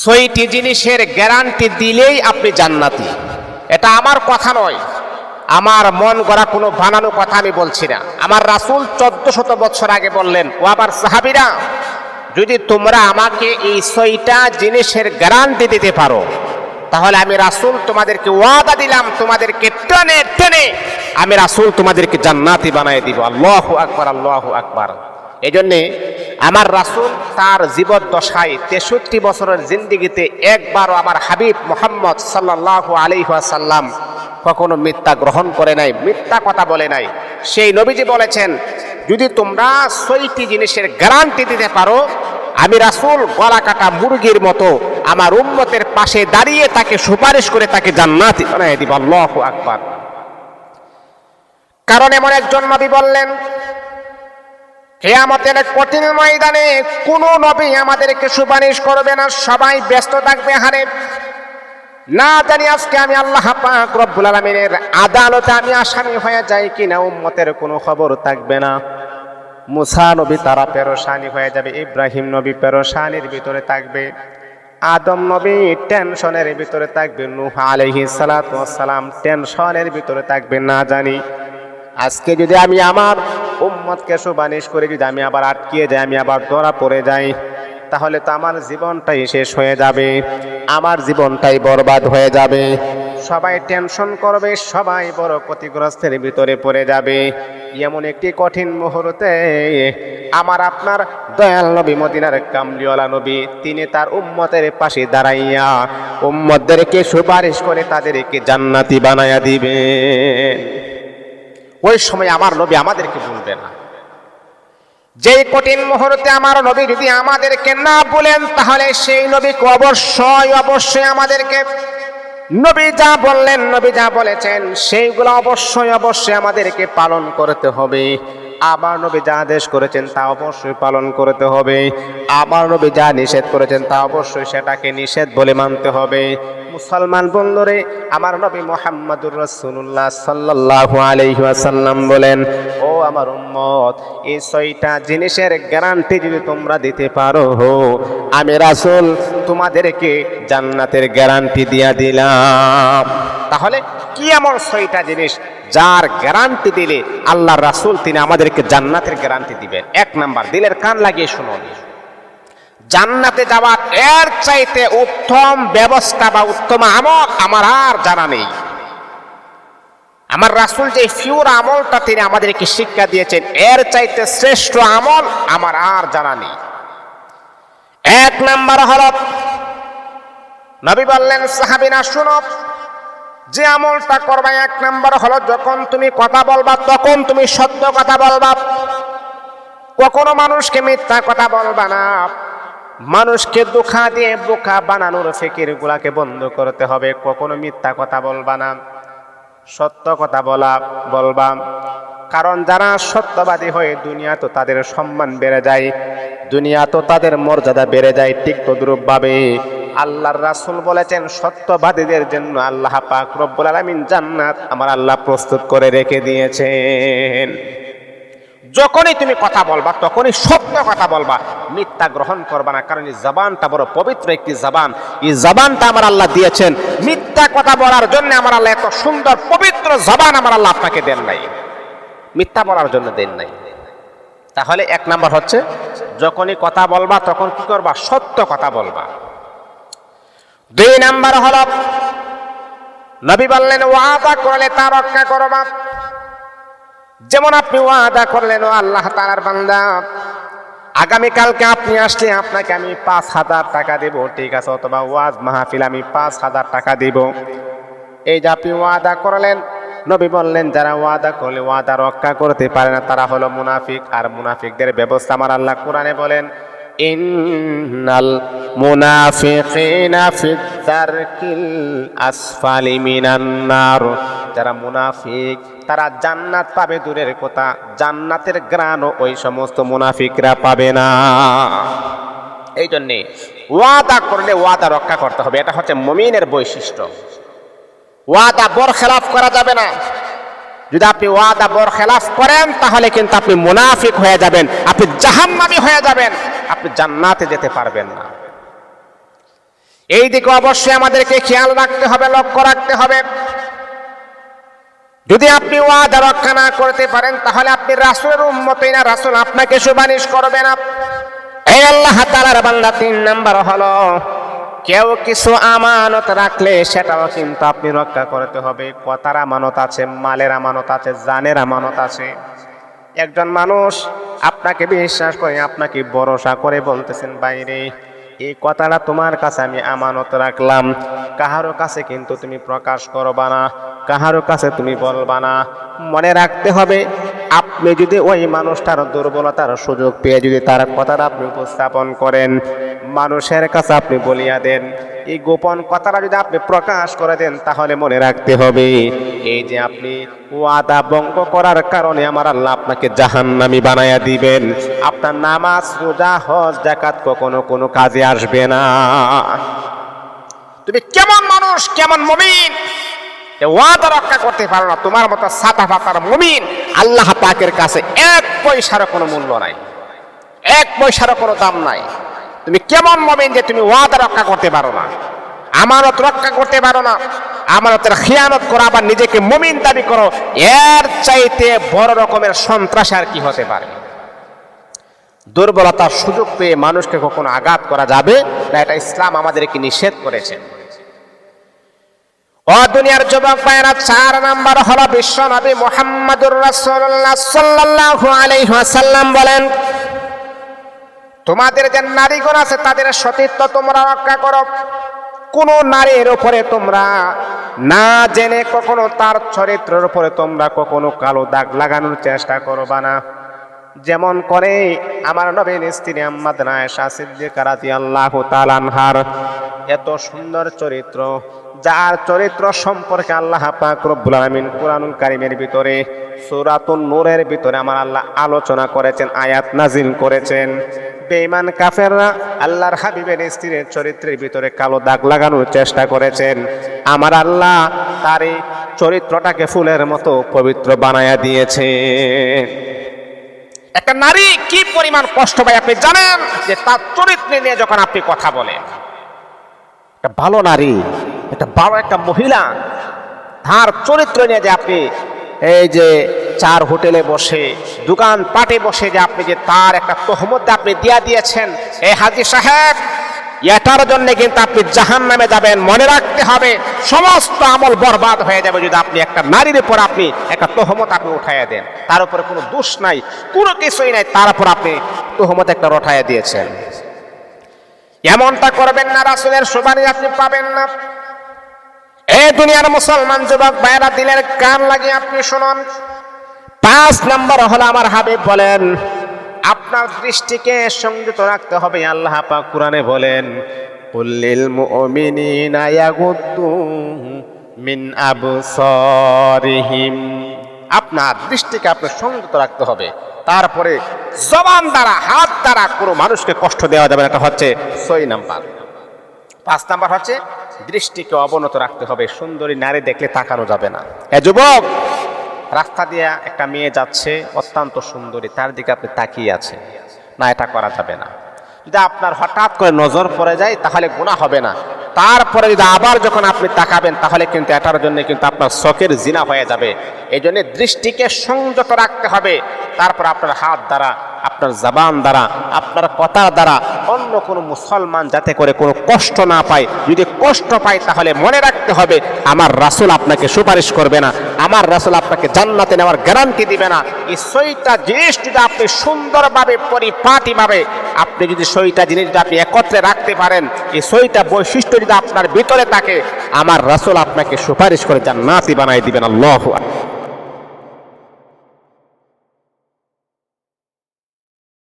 ছয়টি জিনিসের গ্যারান্টি দিলেই আপনি জান্নাতি। এটা আমার কথা নয়। আমার মন গড়া কোনো বানানো কথা আমি বলছি না। আমার রাসূল চোদ্দ শত বছর আগে বললেন, ও আবার সাহাবিরা, যদি তোমরা আমাকে এই ছয়টা জিনিসের গ্যারান্টি দিতে পারো, তাহলে আমি রাসূল তোমাদেরকে ওয়াদা দিলাম, তোমাদেরকে টেনে টেনে আমি রাসূল তোমাদেরকে জান্নাতি বানিয়ে দিব। আল্লাহ আকবার আল্লাহ আকবার। এই জন্যে আমার রাসূল তার জীবদ্দশায় তেষট্টি বছরের জিন্দিগিতে একবারও আমার হাবিব মোহাম্মদ সাল্লাহ আলিহাসাল্লাম কখনো মিথ্যা গ্রহণ করে নাই, মিথ্যা কথা বলে নাই। সেই নবীজি বলেছেন, যদি তোমরা ছয়টি জিনিসের গ্যারান্টি দিতে পারো, আমি রাসূল গলা কাটা মুরগির মতো আমার উম্মতের পাশে দাঁড়িয়ে তাকে সুপারিশ করে তাকে জান্নাতি বানিয়ে দিব। আল্লাহু আকবার। কারণ এমন একজন নবী বললেন কেয়ামতের কঠিন ময়দানে কোনো নবী আমাদেরকে সুপারিশ করবে না, সবাই ব্যস্ত থাকবে হারে। না জানি আজকে আমি আল্লাহ পাক রব্বুল আলামিনের আদালতে আমি আসামি হয়ে যাই কিনা, উম্মতের কোনো খবর থাকবে না। মুসা নবী তারা পেরোশানি হয়ে যাবে, ইব্রাহিম নবী পেরোশানির ভিতরে থাকবে, আদম নবী টেনশনের ভিতরে থাকবে, নূহ সালাতু সালাম টেনশনের ভিতরে থাকবে, না জানি। আজকে যদি আমি আমার উম্মতকে সুবানিশ করে যদি আমি আবার আটকিয়ে যাই, আমি আবার ধরা পড়ে যাই, তাহলে তো আমার জীবনটাই শেষ হয়ে যাবে, আমার জীবনটাই বরবাদ হয়ে যাবে। সবাই টেনশন করবে, সবাই বড় ক্ষতিগ্রস্তের ভিতরে পড়ে যাবে। এমন একটি কঠিন মুহূর্তে আমার আপনার দয়াল নবী, মদিনার কামলিওয়ালা নবী, তিনি তার উম্মতের পাশে দাঁড়াইয়া উম্মতদেরকে সুপারিশ করে তাদেরকে জান্নাতি বানায়া দিবেন। ওই সময় আমার নবী আমাদেরকে বলবে না। যেই কঠিন মুহূর্তে আমার নবী যদি আমাদেরকে না বলেন তাহলে সেই নবীকে অবশ্যই অবশ্যই আমাদেরকে নবী যা বললেন, নবী যা বলেছেন, সেইগুলো অবশ্যই অবশ্যই আমাদেরকে পালন করতে হবে। আমার নবী যা আদেশ করেছেন তা অবশ্যই পালন করতে হবে। আমার নবী যা নিষেধ করেছেন তা অবশ্যই সেটাকে নিষেধ বলে মানতে হবে। মুসলমান বন্ধুরে, আমার নবী মোহাম্মদুর রসুল্লাহ সাল্লাহ আলহিহাসাল্লাম বলেন, ও আমার উম্মত, এই ছয়টা জিনিসের গ্যারান্টি যদি তোমরা দিতে পারো, আমি রাসুল তোমাদেরকে জান্নাতের গ্যারান্টি দিয়া দিলাম। তাহলে কি এমন ছয়টা জিনিস যার গ্যারান্টি দিলে আল্লাহ রাসুল তিনি আমাদেরকে জান্নাতের গ্যারান্টি দিবেন এক নাম্বার, দিলের কান লাগিয়ে শুনুন। জান্নাতে যাওয়ার এর চাইতে উত্তম ব্যবস্থা বা উত্তম আমল আমার আর জানা নেই। আমার রাসুল যে ফিউর আমলটা তিনি আমাদেরকে শিক্ষা দিয়েছেন, এর চাইতে শ্রেষ্ঠ আমল আমার আর জানা নেই। এক নাম্বার হল, নবী বললেন সাহাবিনা শুনো যে আমলটা করবা, এক নাম্বার হলো যখন তুমি কথা বলবা, তখন তুমি সত্য কথা বলবা। কখনো মানুষকে মিথ্যা কথা বলবা না। মানুষকে দুঃখা দিয়ে বোকা বানানোর ফেকির গুলাকে বন্ধ করতে হবে। কখনো মিথ্যা কথা বলবা না, সত্য কথা বলা, বলবা। কারণ যারা সত্যবাদী হয়ে দুনিয়া তো তাদের সম্মান বেড়ে যায়, দুনিয়া তো তাদের মর্যাদা বেড়ে যায় ঠিক তদ্রুপভাবে। আল্লাহর রাসুল বলেছেন, সত্যবাদীদের জন্য আল্লাহ পাক রব্বুল আলামিন জান্নাত আমার আল্লাহ প্রস্তুত করে রেখে দিয়েছেন। যখনই তুমি কথা বলবা, তখনই সত্য কথা বলবা। মিথ্যা গ্রহণ করবা না, কারণ এই জবানটা বড় পবিত্র একটি জবান। এই জবানটা আমার আল্লাহ দিয়েছেন। মিথ্যা কথা বলার জন্য আমার আল্লাহ এত সুন্দর, পবিত্র জবান আমার আল্লাহ আপনাকে দেন নাই। মিথ্যা বলার জন্য দেন নাই। তাহলে এক নাম্বার হচ্ছে, যখনই কথা বলবা, তখন কি করবা? সত্য কথা বলবা। দুই নাম্বার হল, নবী বললেন, ওয়াদা করলে তা রক্ষা করবা যেমন আপনি ওয়াদা করলেন আল্লাহ তালার বান্দা, আগামীকালকে আপনি আসলে আপনাকে আমি পাঁচ হাজার টাকা দেব, ঠিক আছে, অথবা ওয়াজ মাহফিল আমি পাঁচ হাজার টাকা দেব। এই যে আপনি ওয়াদা করলেন, নবী বললেন, যারা ওয়াদা করলে ওয়াদা রক্ষা করতে পারে না, তারা হলো মুনাফিক, আর মুনাফিকদের ব্যবস্থা আমার আল্লাহ কোরআনে বলেন ইন্নাল মুনাফিকিনা ফিদ্দারকিল আসফালি মিনান নার। যারা মুনাফিক, তারা জান্নাত পাবে দূরের কথা। জান্নাতের গ্রাণও ওই সমস্ত মুনাফিকরা পাবে না। এই জন্যে ওয়াদা করলে ওয়াদা রক্ষা করতে হবে। এটা হচ্ছে মমিনের বৈশিষ্ট্য। ওয়াদা বর খেলাফ করা যাবে না। যদি আপনি ওয়াদা বর খেলাফ করেন, তাহলে কিন্তু আপনি মুনাফিক হয়ে যাবেন, আপনি জাহান্নামী হয়ে যাবেন, আপনি জান্নাতে যেতে পারবেন না। এই দিকে অবশ্যই আমাদেরকে খেয়াল রাখতে হবে, লক্ষ্য রাখতে হবে। যদি আপনি ওয়াদা রক্ষা না করতে পারেন, তাহলে আপনি রাসুলের উন্মতই না, রাসুল আপনাকে সুপারিশ করবে না। এই আল্লাহ তালার বান্দা তিন নাম্বার হলো কেউ কিছু আমানত রাখলে সেটাও কিন্তু আপনি রক্ষা করতে হবে। কথার আমানত আছে, মালের আমানত আছে, জানের আমানত আছে। একজন মানুষ আপনাকে বিশ্বাস করে, আপনাকে ভরসা করে বলতেছেন, বাইরে, এই কথাটা তোমার কাছে আমি আমানত রাখলাম। কাহারও কাছে কিন্তু তুমি প্রকাশ করবা না। কাহারো কাছে তুমি বলবা না। মনে রাখতে হবে, আপনি যদি ওই মানুষটার দুর্বলতার সুযোগ পেয়ে যদি তার কথাটা আপনি উপস্থাপন করেন, মানুষের কাছে আপনি বলিয়া দেন। এই গোপন কথাটা যদি আপনি প্রকাশ করে দেন, তাহলে মনে রাখতে হবে, এই যে আপনি ওয়াদা বঙ্গ করার কারণে আমার আল্লাহ আপনাকে জাহান্নামি বানায়া দিবেন। আপনার নামাজ, রোজা, হজ জাকাত কখনো কোনো কাজে আসবে না। তুমি কেমন মানুষ, কেমন মমিন? ওয়াদা রক্ষা করতে পারো না, তোমার মতো সাতা ফাতার মমিন আল্লাহ পাকের কাছে এক পয়সারও কোনো মূল্য নাই। এক পয়সারও কোনো দাম নাই। তুমি কেমন মমিন যে তুমি ওয়াদা রক্ষা করতে পারো না? আমানত রক্ষা করতে পারো না। আমানতের খেয়ানত করো, আবার নিজেকে মমিন দাবি করো। এর চাইতে বড় রকমের সন্ত্রাস আর কি হতে পারে? দুর্বলতার সুযোগ পেয়ে মানুষকে কখনো আঘাত করা যাবে না? এটা ইসলাম আমাদেরকে নিষেধ করেছে। ও দুনিয়ার যুবক চার বিশ্ব নবী মোহাম্মদুর সাল্লাল্লাহু আলাইহি ওয়াসাল্লাম বলেন, তোমাদের যে নারীগণ আছে, তাদের সতীত্ব তোমরা রক্ষা করো। কোন নারীর উপরে তোমরা না জেনে কখনো তার চরিত্রের উপরে তোমরা কখনো কালো দাগ লাগানোর চেষ্টা করবা না। যেমন করে আমার নবীন স্ত্রী আম্মাদ নায়েশা সিদ্দিকা রাদিয়াল্লাহু তাআলা আনহার। এত সুন্দর চরিত্র, যার চরিত্র সম্পর্কে আল্লাহ পাক রব্বুল কারীমের ভিতরে, সূরাতুন নূরের ভিতরে আমার আল্লাহ আলোচনা করেছেন, আয়াত নাজিল করেছেন। বেঈমান কাফেররা আল্লাহর হাবিবের স্ত্রীর চরিত্রের ভিতরে কালো দাগ লাগানোর চেষ্টা করেছেন। আমার আল্লাহ তার এই চরিত্রটাকে ফুলের মতো পবিত্র বানায়া দিয়েছে একটা নারী কি পরিমাণ কষ্ট পায় আপনি জানেন? যে তার চরিত্র নিয়ে যখন আপনি কথা বলেন। একটা ভালো নারী, একটা ভালো একটা মহিলা, তার চরিত্র নিয়ে যে আপনি এই যে চার হোটেলে বসে দোকান পাটে বসে যে আপনি যে তার একটা তহমত আপনি দিয়া দিয়েছেন, এ হাজি সাহেব এটার জন্য কিন্তু আপনি জাহান নামে যাবেন। মনে রাখতে হবে, সমস্ত আমল বরবাদ হয়ে যাবে যদি আপনি একটা নারীর উপর আপনি একটা তহমত আপনি উঠাইয়া দেন। তার উপরে কোনো দোষ নাই, কোনো কিছুই নাই, তার উপর আপনি তহমত একটা রঠাইয়া দিয়েছেন। এমনটা করবেন না, রাসুলের সুবানি আপনি পাবেন না। এই দুনিয়ার মুসলমান যুবক ভাইরা, দিলের কান লাগিয়ে আপনি শুনুন। পাঁচ নম্বর হলো আমার হাবিব বলেন আপনার দৃষ্টিকে সংযত রাখতে হবে, আল্লাহ পাক কোরআনে বলেন কুল্লিল মুমিনিনা ইয়াগুদ্দু মিন আবসারিহিম। আপনার দৃষ্টিকে আপনার সংযত রাখতে হবে। তারপরে জবান দ্বারা, হাত দ্বারা কোনো মানুষকে কষ্ট দেওয়া যাবে না। এটা হচ্ছে ছয় নাম্বার। পাঁচ নাম্বার হচ্ছে, দৃষ্টিকে অবনত রাখতে হবে। সুন্দরী নারী দেখলে তাকানো যাবে না। এ যুবক রাস্তা দিয়ে একটা মেয়ে যাচ্ছে, অত্যন্ত সুন্দরী, তার দিকে আপনি তাকিয়ে আছেন। না, এটা করা যাবে না। যদি আপনার হঠাৎ করে নজর পড়ে যায়, তাহলে গুণা হবে না। তারপরে যদি আবার যখন আপনি তাকাবেন, তাহলে কিন্তু এটার জন্য কিন্তু আপনার শখের জিনা হয়ে যাবে। এই জন্য দৃষ্টিকে সংযত রাখতে হবে। তারপর আপনার হাত দ্বারা, আপনার জবান দ্বারা, আপনার কথার দ্বারা অন্য কোনো মুসলমান যাতে করে কোনো কষ্ট না পায়। যদি কষ্ট পায় তাহলে মনে রাখতে হবে, আমার রাসুল আপনাকে সুপারিশ করবে না। আমার রাসুল আপনাকে জান্নাতে নেওয়ার গ্যারান্টি দিবে না। এই সইটা জিনিস যদি আপনি সুন্দরভাবে, পরিপাটিভাবে আপনি যদি সইটা জিনিস যদি আপনি একত্রে রাখতে পারেন, এই সইটা বৈশিষ্ট্য যদি আপনার ভিতরে থাকে, আমার রাসুল আপনাকে সুপারিশ করে জান্নাতি বানাই দিবেন। আল্লাহ